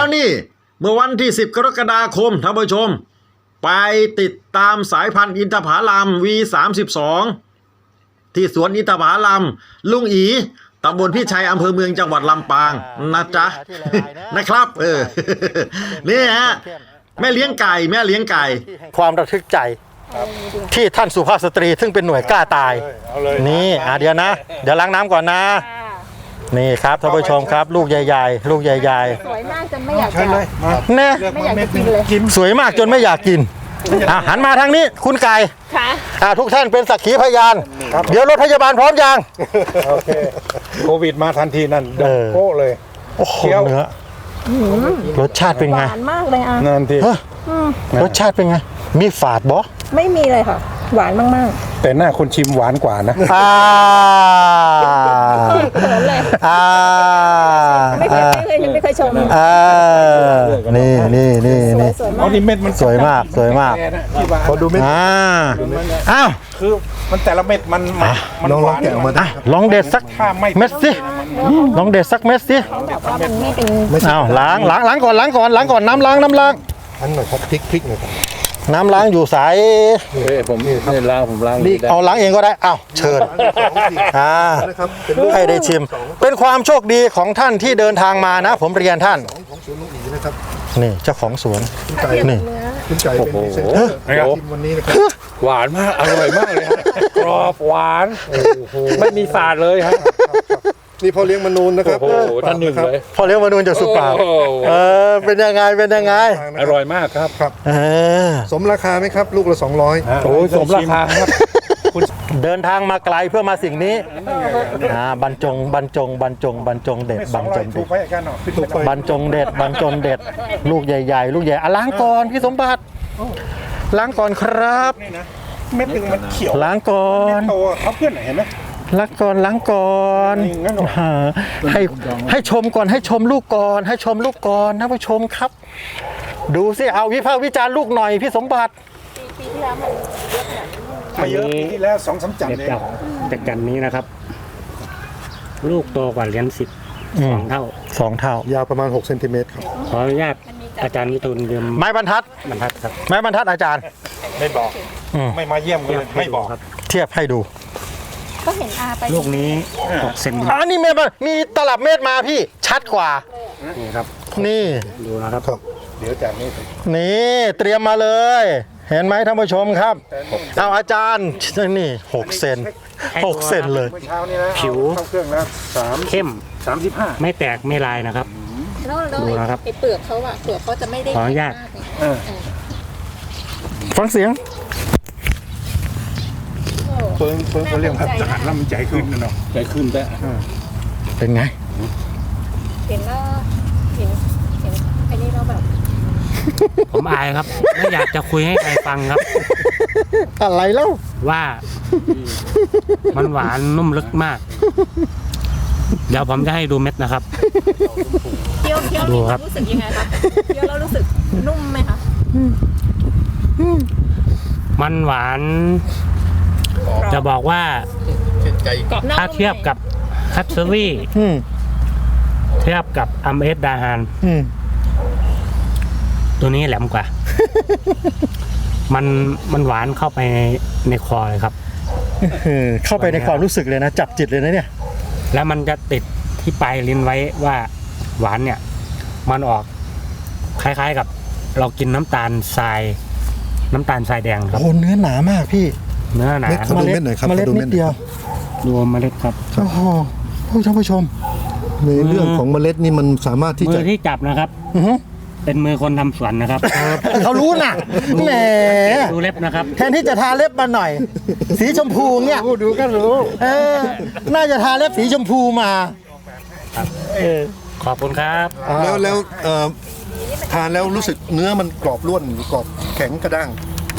แล้วนี่ เมื่อวันที่ 10 กรกฎาคมท่านผู้ชม ไปติดตามสายพันธุ์อินทผลัม V32 ที่สวนอินทผลัมลุงอีตำบลพี่ชัยอำเภอเมืองจังหวัดลำปางนะจ๊ะนะครับ เออนี่ฮะแม่เลี้ยงไก่แม่เลี้ยงไก่ ความระทึกใจที่ท่านสุภาพสตรีซึ่งเป็นหน่วยกล้าตาย นี่อะเดี๋ยวนะ เดี๋ยวล้างน้ำก่อนนะ นี่ครับท่านผู้ชมครับ ลูกใหญ่ๆ ลูกใหญ่สวยมากจนไม่อยากจะๆแน่ไม่อยากจะกินเลยสวยมากจนไม่อยากกินอะหันมาทางนี้คุณไก่ค่ะอะทุกท่านเป็นสักขีพยาน เดี๋ยวรถพยาบาลพร้อมยัง โอเคโควิดมาทันทีนั่นเออโป๊ะเลย โอ้โหเคี้ยว เนื้อรสชาติเป็นหไง วานมากเลยอะ นั่นทีเฮ้ยรสชาติเป็นไง มีฝาดบอไม่มีเลยค่ะ หวานมากแต่หน้าคนชิมหวานกว่านะ อ่าๆเขินเลยอ่าไม่เคยไม่เคยไม่เคยชมอ่านี่นี่นี่สวยนี่สวยเอามากนี่เม็ดมันสวยมากสวยมากขอดูเม็ดอ่าอ้าวคือมันแต่ละเม็ดมันมันมันหวานอะลองเด็ดสักถ้าไม่เม็ดสิลองเด็ดสักเม็ดสิแบบว่ามันไม่เป็น อ้าวล้างล้างล้างก่อนล้างก่อนล้างก่อนน้ำล้างน้ำล้าง อันหน่อยครับพริกพริกหน่อยครับน้ำล้างอยู่สายผมไม่ล้างผมล้างนี่เอาล้างเองก็ได้อ้าวเชิญอ่าให้ได้ชิม เป็นความโชคดีของท่านที่เดินทางมานะ ผมเรียนท่านนี่เจ้าของสวนนี่ คุณไก่เป็นพรีเซนเตอร์ชิมวันนี้นะครับหวานมากอร่อยมากเลยฮะกรอบหวานไม่มีฝาดเลยฮะ นี่พ่อเลี้ยงมนูนนะครับโอ้โหท่านหนึ่งเลยพอเลี้ยงมานูนจากสุปราบโอ้โห เออเป็นยังไงเป็นยังไงอร่อยมากครับเออสมราคาไหมครับ ลูกละ 200 โอ้ยสมราคาครับ เดินทางมาไกลเพื่อมาสิ่งนี้อ่าบรรจงบรรจงบรรจงบรรจงเด็ดบรรจงถูเด็กดไปกันเนาะถูกไปบรรจงเด็ดบรรจงเด็ด ลูกใหญ่ๆ ลูกใหญ่อะล้างก่อนพี่สมบัติล้างก่อนครับ เม็ดหนึ่งมันเขียวล้างก่อนโตเขาเพื่อนไหนเห็นไหม ล้างก่อนล้างก่อนนี่งั้นเหรออ่าให้ให้ชมก่อนให้ชมลูกก่อน ให้ชมลูกก่อนท่านผู้ชมครับ ดูสิเอาวิพากษ์วิจารณ์ลูกหน่อยพี่สมบัติมาเยอะปีที่แล้วสองสามจันเด็ดเองจากจากกันนี้นะครับ ลูกโตกว่าเหรียญสิบสองเท่าสองเท่า ยาวประมาณ6เซนติเมตรครับขออนุญาตอาจารย์วิทูลยืมไม้บรรทัดบรรทัดครับไม้บรรทัดอาจารย์ ไม่บอกอืมไม่มาเยี่ยมกันเลยไม่บอกครับเทียบให้ดู ก็เห็นอาไปลูกนี้หกเซนอันนี้เมตรมีตลับเมตรมาพี่ชัดกว่า นี่ครับ นี่ดูนะครับเดี๋ยวจากนี้นี่เตรียมมาเลย เห็นไหมท่านผู้ชมครับ เอาอาจารย์นี่หกเซนหกเซนเลยเมื่อเช้านี้นะผิวเข้าเครื่องแล้วสามเข้มสามสิบห้าไม่แตกไม่ลายนะครับแล้วแล้วดูนะครับไอ้เปลือกเขาอะเปลือกเขาจะไม่ได้ขออนุญาตมกเลยฟังเสียง เปิ้งเปิ้งเขาเรียกว่าทหารลำใจขึ้นนะเนาะใจขึ้นแต่เป็นไง เห็นแล้วเห็นเห็นไอ้นี่เราแบบผมอายครับไม่อยากจะคุยให้ใครฟังครับ อะไรแล้วว่า มันหวานนุ่มลึกมาก เดี๋ยวผมจะให้ดูเม็ดนะครับเคี้ยวเคี้ยวดูนี่ครับรู้สึกยังไงครับเคี้ยวแล้วรู้สึกนุ่มไหมคะมันหวาน จะบอกว่ากรอบนอกถ้าเทียบกับคัตเซอรี่อืมเทียบกับอัมเอสดาฮานอืมตัวนี้แหลมกว่า มันมันหวานเข้าไปในในคอเลยครับเออเข้าไปในความรู้สึกเลยนะ จับจิตเลยนะเนี่ย แล้วมันจะติดที่ปลายลิ้นไว้ว่าหวานเนี่ย มันออกคล้ายๆกับ เรากินน้ำตาลทราย น้ำตาลทรายแดงครับโอ้เนื้อหนามากพี่ เนื้อหนาเม็ดเขาดูเม็ดหน่อยครับเมล็ดขอดูนิเม็ดดหน่อย เดียวดูเมล็ดครับโอ้โหโอ้ยท่านผู้ชมในเรื่องของเมล็ดนี่มันสามารถที่มืจะ อที่จับนะครับ อื้อหือเป็นมือคนทำสวนนะครับเขารู้น่ะแหมดูเล็บนะครับ แทนที่จะทาเล็บมาหน่อย สีชมพูเนี่ยดูก็รู้เออน่าจะทาเล็บสีชมพูมาขอบคุณครับ แล้วแล้วเอ่อทานแล้วรู้สึกเนื้อมันกรอบร่วนหรือกรอบแข็งกระด้าง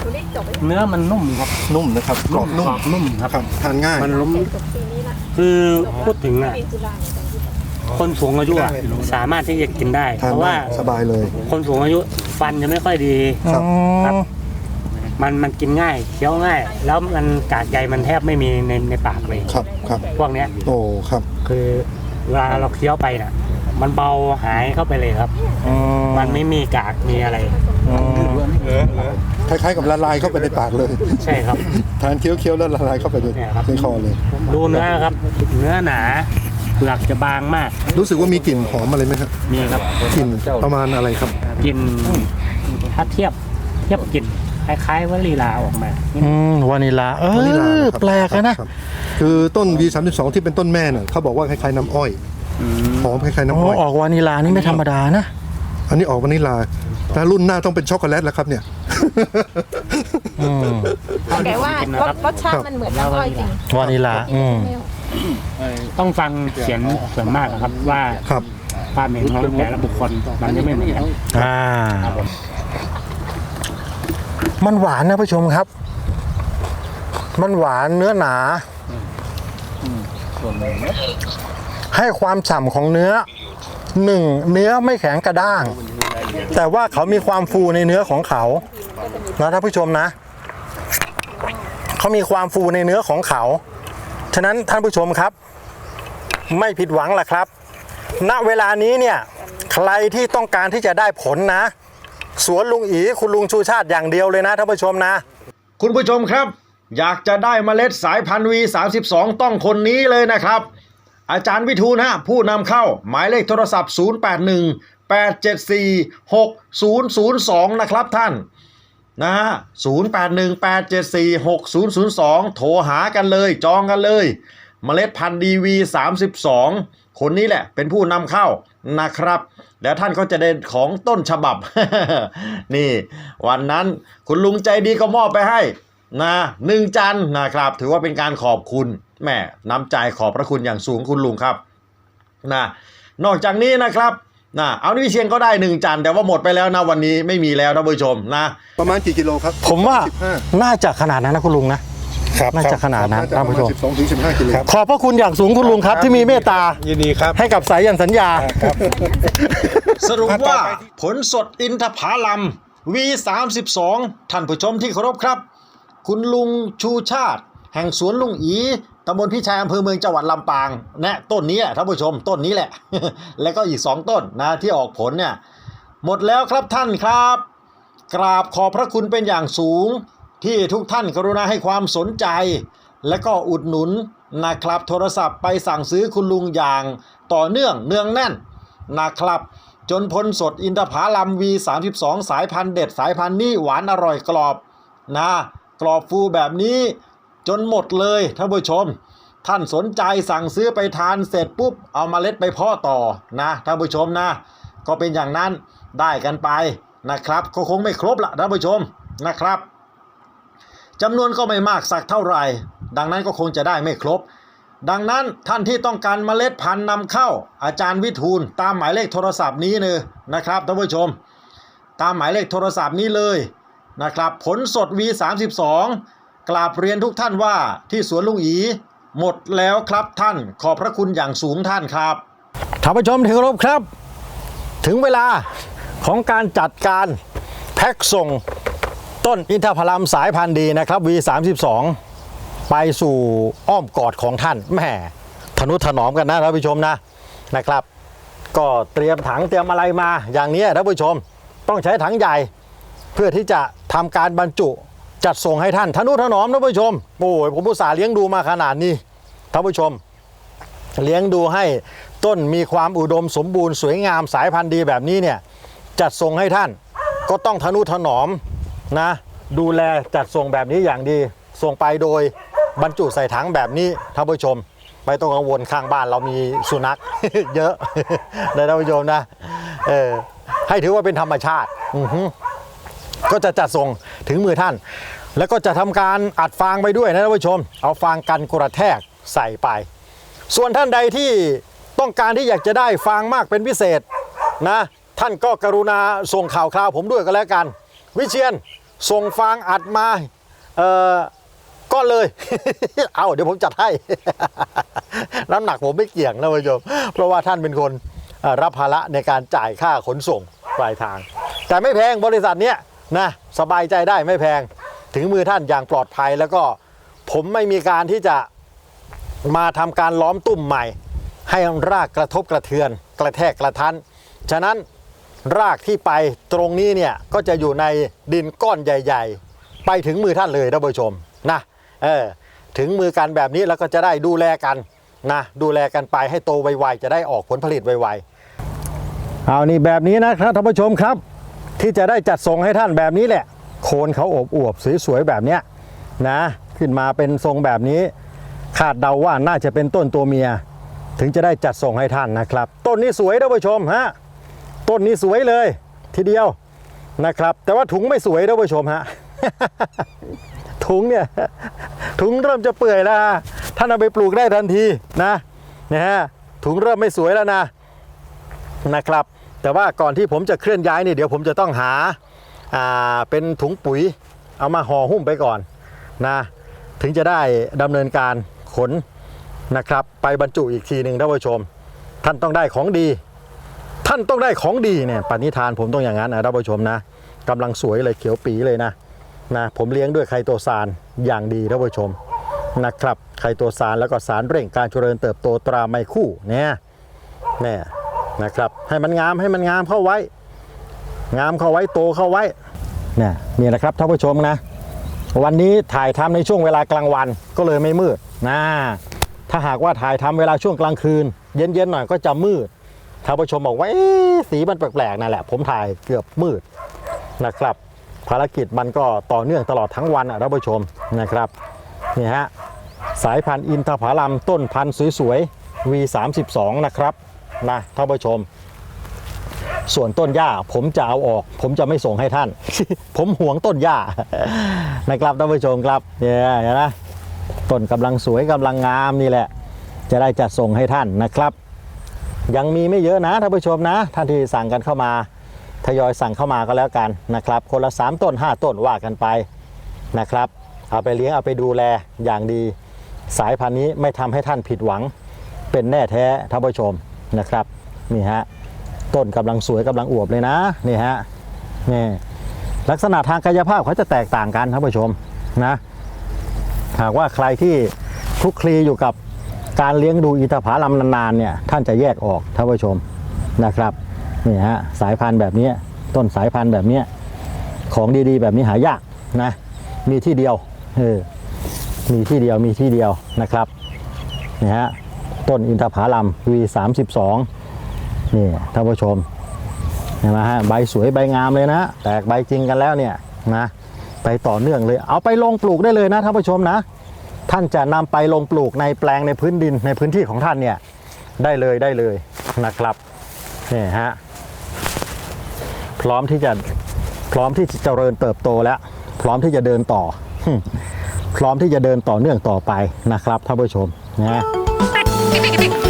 ดูนี่จบไปเนื้อมันนุ่มครับ นุ่มนะครับกรอบนุ่มกรอบนุ่มครับครับ ทานง่าย มันล้มจบปีนี้ละคือพูดถึงอะเป็นกุหลาบในการที่แบบคนสูงอายุอะสามารถที่จะกินได้ทานเพราะได้ว่าสบายเลย คนสูงอายุฟันจะไม่ค่อยดี ครับ ครับ มันมันกินง่ายเคี้ยวง่าย แล้วมันกากใยมันแทบไม่มีในในปากเลย ครับครับ พวกเนี้ยโอ้ครับคือเวลาเราเคี้ยวไปน่ะ มันเบาหายเข้าไปเลยครับ มันไม่มีกากมีอะไร คล้ายๆกับละลายเข้าไปในปากเลย ใช่ครับ ทานเคี้ยวๆแล้วละลายเข้าไปในเนี่ยครับ ในคอเลย ดูเนื้อครับ เนื้อหนาเปลือกจะบางมากรู้สึกว่ามีกลิ่นหอมอะไรไหมครับมีครับกลิ่นประมาณอะไรครับ กลินถ้าเทียบเทียบกลิ่นคล้ายๆวาลีลาออกมาอืมวานิลา เอวานิลาอ นะครับแปลกอะนะ ครับคือต้น V32 ที่เป็นต้นแม่น่ะเขาบอกว่าคล้ายๆน้ำอ้อยหอมคล้ายๆโอ้น้ำอ้อย ออกวานิลานี่ไม่ธรรมดานะ อันนี้ออกวานิลาถ้ารุ่นหน้าต้องเป็นช็อกโกแลตแล้วครับเนี่ย อืมแต่ว่ารสรสชาติมันเหมือนน้ำอ้อยจริงวานิลาอืมต้องฟังเสียงส่วนมากอะครับว่าครับ ความเห็นของแต่ละบุคคลมันจะไม่เหมือนกันอ่ามันหวานนะผู้ชมครับ มันหวานเนื้อหนา ให้ความฉ่ำของเนื้อหนึ่งเนื้อไม่แข็งกระด้าง แต่ว่าเขามีความฟูในเนื้อของเขา นะท่านผู้ชมนะ เขามีความฟูในเนื้อของเขา ฉะนั้นท่านผู้ชมครับ ไม่ผิดหวังล่ะครับ ณเวลานี้เนี่ย ใครที่ต้องการที่จะได้ผลนะ สวนลุงอีคุณลุงชูชาติอย่างเดียวเลยนะท่านผู้ชมนะ คุณผู้ชมครับ อยากจะได้เมล็ดสายพันธุ์ V32 ต้องคนนี้เลยนะครับ อาจารย์วิทูลฮะผู้นำเข้าหมายเลขโทรศัพท์ 081 874 6002 นะครับท่าน นะฮะ081 874 6002โทรหากันเลย จองกันเลย เมล็ดพันธุ์ดีวี32คนนี้แหละเป็นผู้นำเข้านะครับ แล้วท่านก็จะได้ของต้นฉบับ นี่ วันนั้นคุณลุงใจดีก็มอบไปให้นะหนึ่งจันนะครับ ถือว่าเป็นการขอบคุณแม่น้ำใจขอบพระคุณอย่างสูงคุณลุงครับนะนอกจากนี้นะครับ นะเอานิวิเชียนก็ได้หนึ่งจันแต่ว่าหมดไปแล้วนะวันนี้ไม่มีแล้วท่านผู้ชมนะ ประมาณกี่กิโลครับผมว่า15น่าจะขนาดนั้นนะคุณลุงนะน่าจะขนาดนั้นน่าจะท่านประผู้มาชณม12ถึง15กิโลขอบพระคุณอย่างสูงคุณลุงครับ ที่มีเมตตายินดีครับ ให้กับสายยันสัญญา สรุปว่าผลสดอินทผลัม V32 ท่านผู้ชมที่เคารพครับ คุณลุงชูชาติ แห่งสวนลุงอี ตำบลพิชัยอำเภอเมืองจังหวัดลำปางแนะต้นนี้ท่านผู้ชมต้นนี้แหละ แล้วก็อีก 2 ต้นนะที่ออกผลเนี่ยหมดแล้วครับท่านครับ กราบขอบพระคุณเป็นอย่างสูง ที่ทุกท่านกรุณาให้ความสนใจ และก็อุดหนุนนะครับโทรศัพท์ไปสั่งซื้อคุณลุงอย่างต่อเนื่องเนืองแน่นนะครับจนพลสดอินทผลัม V32 สายพันธุ์เด็ดสายพันธุ์นี้หวานอร่อยกรอบนะกรอบฟูแบบนี้ จนหมดเลยท่านผู้ชม ท่านสนใจสั่งซื้อไปทานเสร็จปุ๊บเอามาเล็ดไปพ่อต่อนะท่านผู้ชมนะ ก็เป็นอย่างนั้นได้กันไปนะครับก็คงไม่ครบละท่านผู้ชมนะครับจำนวนก็ไม่มากสักเท่าไหร่ ดังนั้นก็คงจะได้ไม่ครบ ดังนั้นท่านที่ต้องการเมล็ดพันธุ์นำเข้า อาจารย์วิทูล ตามหมายเลขโทรศัพท์นี้เลยนะครับท่านผู้ชม ตามหมายเลขโทรศัพท์นี้เลยนะครับ ผลสด V32 กราบเรียนทุกท่านว่าที่สวนลุงอีหมดแล้วครับท่าน ขอบพระคุณอย่างสูงท่านครับท่านผู้ชมที่เคารพครับ ถึงเวลาของการจัดการแพ็คส่งต้นอินทผลัมสายพันธุ์ดีนะครับ V32 ไปสู่อ้อมกอดของท่านแหม่ทนุถนอมกันนะท่านผู้ชมนะนะครับ ก็เตรียมถังเตรียมอะไรมาอย่างนี้ท่านผู้ชม ต้องใช้ถังใหญ่เพื่อที่จะทำการบรรจุ จัดส่งให้ท่านทนุถนอมท่านผู้ชมโอ้ยผมอุตส่าห์เลี้ยงดูมาขนาดนี้ท่านผู้ชม เลี้ยงดูให้ต้นมีความอุดมสมบูรณ์สวยงามสายพันธุ์ดีแบบนี้เนี่ยจัดส่งให้ท่านก็ต้องทนุถนอมนะ ดูแลจัดส่งแบบนี้อย่างดี ส่งไปโดยบรรจุใส่ถังแบบนี้ท่านผู้ชมไม่ต้องกังวลข้างบ้านเรามีสุนัข เยอะนะท่านผู้ชมนะเออให้ถือว่าเป็นธรรมชาติ อือ ก็จะจัดส่งถึงมือท่าน แล้วก็จะทำการอัดฟางไปด้วยนะท่านผู้ชม เอาฟางกันกระแทกใส่ไป ส่วนท่านใดที่ต้องการที่อยากจะได้ฟางมากเป็นพิเศษนะ ท่านก็กรุณาส่งข่าวคราวผมด้วยก็แล้วกัน วิเชียนส่งฟางอัดมาเอ่อก้อนเลย เอาเดี๋ยวผมจัดให้ น้ำหนักผมไม่เกี่ยงนะผู้ชม เพราะว่าท่านเป็นคนรับภาระในการจ่ายค่าขนส่งปลายทาง แต่ไม่แพงบริษัทเนี้ย นะสบายใจได้ไม่แพงถึงมือท่านอย่างปลอดภัยแล้วก็ผมไม่มีการที่จะมาทำการล้อมตุ่มใหม่ ให้รากกระทบกระเทือน กระแทกกระทันฉะนั้นรากที่ไปตรงนี้เนี่ยก็จะอยู่ในดินก้อนใหญ่ ๆ ไปถึงมือท่านเลยท่านผู้ชมนะเออถึงมือกันแบบนี้แล้วก็จะได้ดูแลกันนะดูแลกันไปให้โตไวๆจะได้ออกผลผลิตไวๆเอานี่แบบนี้นะครับท่านผู้ชมครับ ที่จะได้จัดส่งให้ท่านแบบนี้แหละ โคนเขาอบอวบสวยๆแบบเนี้ยนะ ขึ้นมาเป็นทรงแบบนี้คาดเดาว่าน่าจะเป็นต้นตัวเมีย ถึงจะได้จัดส่งให้ท่านนะครับ ต้นนี้สวยท่านผู้ชมฮะต้นนี้สวยเลย ทีเดียวนะครับ แต่ว่าถุงไม่สวยท่านผู้ชมฮะถุงเนี่ยถุงเริ่มจะเปื่อยแล้วฮะท่านเอาไปปลูกได้ทันทีนะนะฮะถุงเริ่มไม่สวยแล้วนะนะครับ แต่ว่าก่อนที่ผมจะเคลื่อนย้ายนี่เดี๋ยวผมจะต้องหาอ่าเป็นถุงปุ๋ยเอามาห่อหุ้มไปก่อนนะถึงจะได้ดำเนินการขนนะครับ ไปบรรจุอีกทีหนึ่งท่านผู้ชม ท่านต้องได้ของดี ท่านต้องได้ของดีเนี่ยปณิธานผมต้องอย่างนั้นนะท่านผู้ชมนะกำลังสวยเลยเขียวปีเลยนะนะผมเลี้ยงด้วยไคโตซานอย่างดีท่านผู้ชมนะครับไคโตซานแล้วก็สารเร่งการเจริญเติบโตตราไมคู่เนี่ยเนี่ย นะครับ ให้มันงามให้มันงามเข้าไว้ งามเข้าไว้โตเข้าไว้เนี่ยนี่แหละครับท่านผู้ชมนะ วันนี้ถ่ายทำในช่วงเวลากลางวันก็เลยไม่มืดนะถ้าหากว่าถ่ายทำเวลาช่วงกลางคืน เย็นๆหน่อยก็จะมืดท่านผู้ชมบอกว่าสีมันแปลกๆนั่นแหละผมถ่ายเกือบมืดนะครับ ภารกิจมันก็ต่อเนื่องตลอดทั้งวันอะท่านผู้ชมนะครับนี่ฮะสายพันธุ์อินทผลัมต้นพันธุ์สวยๆ V32 นะครับ นะท่านผู้ชม ส่วนต้นหญ้าผมจะเอาออก ผมจะไม่ส่งให้ท่าน ผมหวงต้นหญ้านะครับท่านผู้ชมครับเนี่ยนไหมต้นกำลังสวยกำลังงามนี่แหละ จะได้จัดส่งให้ท่านนะครับ ยังมีไม่เยอะนะท่านผู้ชมนะ ท่านที่สั่งกันเข้ามาทยอยสั่งเข้ามาก็แล้วกันนะครับ คนละ 3 ต้น 5 ต้นว่ากันไปนะครับ เอาไปเลี้ยงเอาไปดูแลอย่างดี สายพันธุ์นี้ไม่ทำให้ท่านผิดหวังเป็นแน่แท้ท่านผู้ชม นะครับนี่ฮะต้นกำลังสวยกำลังอวบเลยนะนี่ฮะนี่ลักษณะทางกายภาพเขาจะแตกต่างกันท่านผู้ชมนะหากว่าใครที่คลุกคลีอยู่กับการเลี้ยงดูอินทผลัมนานๆเนี่ยท่านจะแยกออกท่านผู้ชมนะครับนี่ฮะสายพันธุ์แบบนี้ต้นสายพันธุ์แบบนี้ของดีๆ แบบนี้หายากนะมีที่เดียวเออมีที่เดียวมีที่เดียวนะครับนี่ฮะ ต้นอินทผลัม V32 นี่ท่านผู้ชมเห็นไหมฮะใบสวยใบงามเลยนะ แตกใบจริงกันแล้วเนี่ยนะไปต่อเนื่องเลย เอาไปลงปลูกได้เลยนะท่านผู้ชมนะ ท่านจะนำไปลงปลูกในแปลงในพื้นดินในพื้นที่ของท่านเนี่ยได้เลยได้เลยนะครับนี่ฮะพร้อมที่จะพร้อมที่จะเจริญเติบโตแล้ว พร้อมที่จะเดินต่อ พร้อมที่จะเดินต่อเนื่องต่อไปนะครับท่านผู้ชมนะ Tick, tick, tick.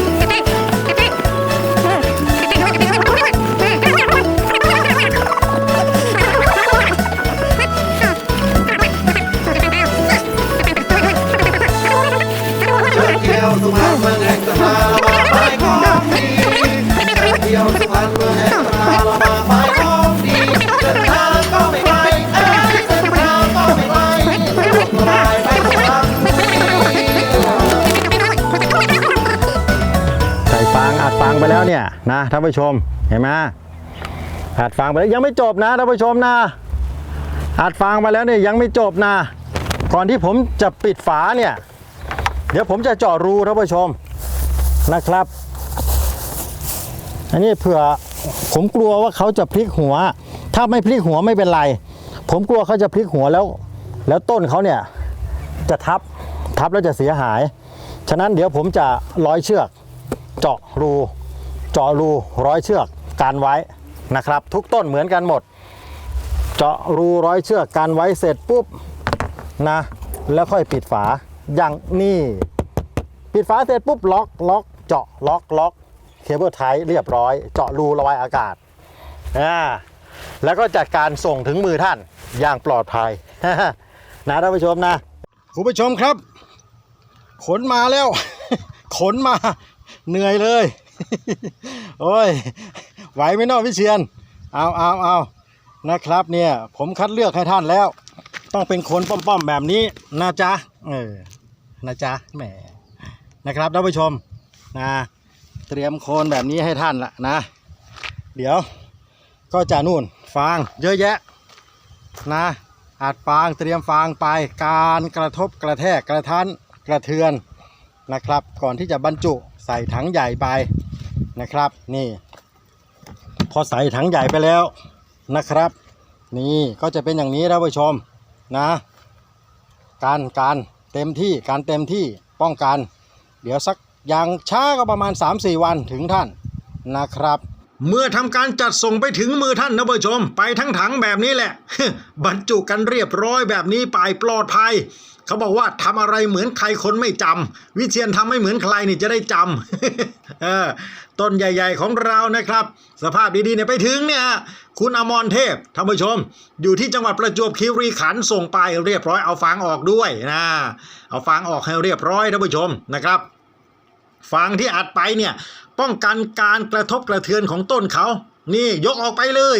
แล้วเนี่ยนะท่านผู้ชมเห็นไหมอัดฟางไปแล้วยังไม่จบนะท่านผู้ชมนะอัดฟางไปแล้วเนี่ยยังไม่จบนะก่อนที่ผมจะปิดฝาเนี่ย เดี๋ยวผมจะเจาะรูท่านผู้ชมนะครับ อันนี้เผื่อผมกลัวว่าเขาจะพลิกหัว ถ้าไม่พลิกหัวไม่เป็นไร ผมกลัวเขาจะพลิกหัวแล้ว แล้วต้นเขาเนี่ยจะทับทับแล้วจะเสียหาย ฉะนั้นเดี๋ยวผมจะร้อยเชือกเจาะรู เจาะรูร้อยเชือกกันไว้นะครับ ทุกต้นเหมือนกันหมด เจาะรูร้อยเชือกกันไว้เสร็จปุ๊บนะ แล้วค่อยปิดฝาอย่างนี่ปิดฝาเสร็จปุ๊บล็อกล็อกเจาะล็อกล็อกเคเบิลไทเรียบร้อย เจาะรูระบายอากาศอ่าแล้วก็จัดการส่งถึงมือท่านอย่างปลอดภัยนะท่านผู้ชมนะคุณผู้ชมครับ ขนมาแล้ว ขนมาเหนื่อยเลย โอ้ย ไหวไหมนอวิเชียน เอาเอาเอานะครับเนี่ยผมคัดเลือกให้ท่านแล้ว ต้องเป็นคนป้อมๆแบบนี้นะจ๊ะเออนะจ๊ะแหมนะครับท่านผู้ชมนะเตรียมโคนแบบนี้ให้ท่านละนะ เดี๋ยวก็จะนู่นฟางเยอะแยะนะอัดฟางเตรียมฟางไปการกระทบกระแทกกระทันกระเทือนนะครับ ก่อนที่จะบรรจุใส่ถังใหญ่ไป นะครับ นี่ พอใส่ถังใหญ่ไปแล้วนะครับ นี่ก็จะเป็นอย่างนี้ท่านผู้ชมนะ การการเต็มที่การเต็มที่ป้องกัน เดี๋ยวสักอย่างช้าก็ประมาณ 3-4 วันถึงท่านนะครับเมื่อทำการจัดส่งไปถึงมือท่านนะผู้ชม ไปทั้งถังแบบนี้แหละ บรรจุกันเรียบร้อยแบบนี้ไปปลอดภัย เขาบอกว่าทำอะไรเหมือนใครคนไม่จำวิเชียนทำไม่เหมือนใครนี่จะได้จำเออต้นใหญ่ ๆ ของเรานะครับ สภาพดีๆเนี่ยไปถึงเนี่ยคุณอมรเทพท่านผู้ชม อยู่ที่จังหวัดประจวบคีรีขันธ์ส่งไปเรียบร้อยเอาฟางออกด้วยนะเอาฟางออกให้เรียบร้อยท่านผู้ชมนะครับฟางที่อัดไปเนี่ยป้องกันการกระทบกระเทือนของต้นเขานี่ยกออกไปเลย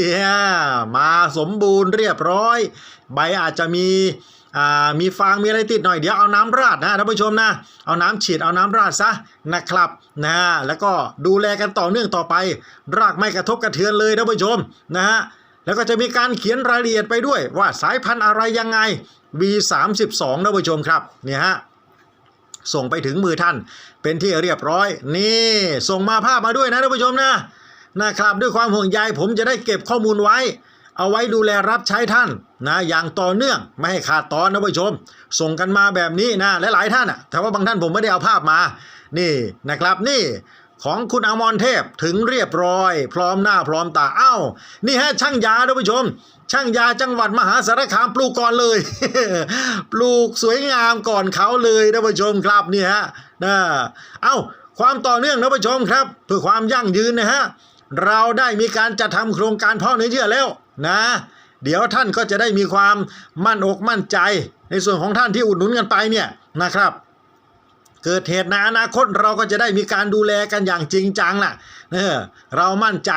มาสมบูรณ์เรียบร้อย ใบอาจจะมี อ่ามีฟางมีอะไรติดหน่อยเดี๋ยวเอาน้ำราดนะท่านผู้ชมนะเอาน้ำฉีดเอาน้ำราดซะนะครับนะแล้วก็ดูแลกันต่อเนื่องต่อไป รากไม่กระทบกระเทือนเลยท่านผู้ชมนะฮะแล้วก็จะมีการเขียนรายละเอียดไปด้วยว่าสายพันธุ์อะไรยังไง B32 ท่านผู้ชมครับเนี่ยฮะส่งไปถึงมือท่านเป็นที่เรียบร้อย นี่ส่งมาภาพมาด้วยนะท่านผู้ชมนะนะครับด้วยความห่วงใยผมจะได้เก็บข้อมูลไว้ เอาไว้ดูแลรับใช้ท่าน นะอย่างต่อเนื่องไม่ให้ขาดตอนนะผู้ชม ส่งกันมาแบบนี้นะหลายๆท่านอะแต่ว่าบางท่านผมไม่ได้เอาภาพมา นี่นะครับนี่ของคุณอมรเทพถึงเรียบร้อย พร้อมหน้าพร้อมตาเอ้านี่ฮะช่างยาท่านผู้ชม ช่างยาจังหวัดมหาสารคามปลูกก่อนเลย ปลูกสวยงามก่อนเขาเลยท่านผู้ชมครับนี่ฮะนะเอ้าความต่อเนื่องท่านผู้ชมครับ เพื่อความยั่งยืนนะฮะเราได้มีการจัดทำโครงการพาะเนื้อเยื่อแล้วนะ เดี๋ยวท่านก็จะได้มีความมั่นอกมั่นใจ ในส่วนของท่านที่อุดหนุนกันไปเนี่ยนะครับเกิดเหตุในอนาคตเราก็จะได้มีการดูแลกันอย่างจริงจังน่ะเออเรามั่นใจ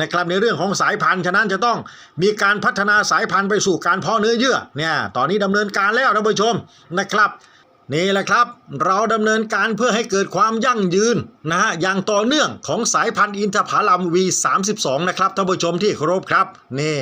นะครับในเรื่องของสายพันธุ์ฉะนั้นจะต้องมีการพัฒนาสายพันธุ์ไปสู่การเพาะเนื้อเยื่อเนี่ยตอนนี้ดำเนินการแล้วท่านผู้ชมนะครับนี่แหละครับ เราดำเนินการเพื่อให้เกิดความยั่งยืนนะฮะอย่างต่อเนื่องของสายพันธุ์อินทผลัม V32 นะครับท่านผู้ชมที่เคารพครับนี่